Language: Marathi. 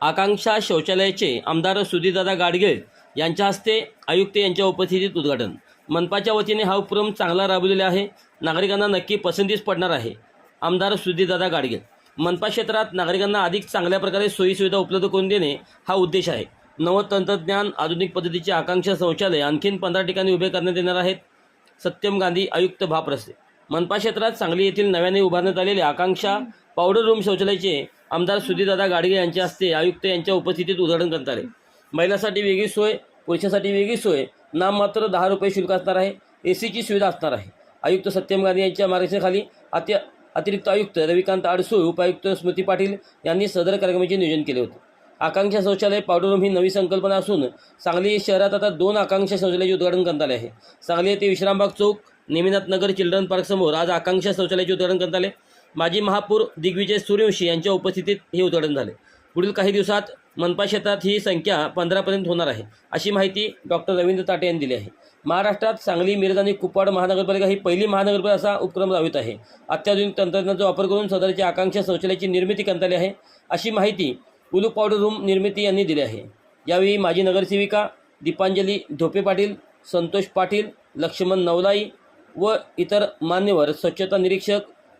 आकांक्षा शौचालयाचे आमदार सुधीरदादा गाडगे यांच्या हस्ते आयुक्त यांच्या उपस्थितीत उद्घाटन. मनपाच्या वतीने हा उपक्रम चांगला राबवलेला आहे. नागरिकांना नक्की पसंतीस पडणार आहे. आमदार सुधीरदादा गाडगे मनपा क्षेत्रात नागरिकांना अधिक चांगल्या प्रकारे सोयीसुविधा उपलब्ध करून देणे हा उद्देश आहे. नवं तंत्रज्ञान आधुनिक पद्धतीचे आकांक्षा शौचालय आणखीन पंधरा ठिकाणी उभे करण्यात येणार आहेत. सत्यम गांधी आयुक्त भाप रस्ते मनपा क्षेत्रात सांगली येथील नव्याने उभारण्यात आलेले आकांक्षा पावडर रूम शौचालयाचे आमदार सुधीरदादा गाडगे यांच्या हस्ते आयुक्त यांच्या उपस्थितीत उद्घाटन करणार आहे. महिलांसाठी वेगळी सोय पुरुषासाठी वेगळी सोय नाममात्र दहा रुपये शुल्क असणार आहे ए सीची सुविधा असणार आहे. आयुक्त सत्यम गांधी यांच्या मार्गदर्शनाखाली अति अतिरिक्त आयुक्त रविकांत आडसूळ उपायुक्त स्मृती पाटील यांनी सदर कार्यक्रमाचे नियोजन केले होते. आकांक्षा शौचालय पावडर रूम ही नवी संकल्पना असून सांगली शहरात आता दोन आकांक्षा शौचालयाचे उद्घाटन करण्यात आले आहे. सांगली येथे विश्रामबाग चौक नेमिनाथ नगर चिल्ड्रन पार्कसमोर आज आकांक्षा शौचालयाचे उद्घाटन करण्यात आले. माजी महापौर दिग्विजय सूर्यवंशी यांच्या उपस्थितीत हे उद्घाटन झाले. पुढील काही दिवसात मनपा क्षेत्रात ही संख्या पंधरापर्यंत होणार आहे अशी माहिती डॉक्टर रवींद्र ताटे यांनी दिली आहे. महाराष्ट्रात सांगली मिरज आणि कुपवाड महानगरपालिका ही पहिली महानगरपालिका असा उपक्रम राबवित आहे. अत्याधुनिक तंत्रज्ञानाचा वापर करून सदरची आकांक्षा शौचालयाची निर्मिती करण्यात आली आहे अशी माहिती उलू पावडर रूम निर्मिती यांनी दिली आहे. यावेळी माजी नगरसेविका दीपांजली धोपे पाटील संतोष पाटील लक्ष्मण नवलाई व इतर मान्यवर स्वच्छता निरीक्षक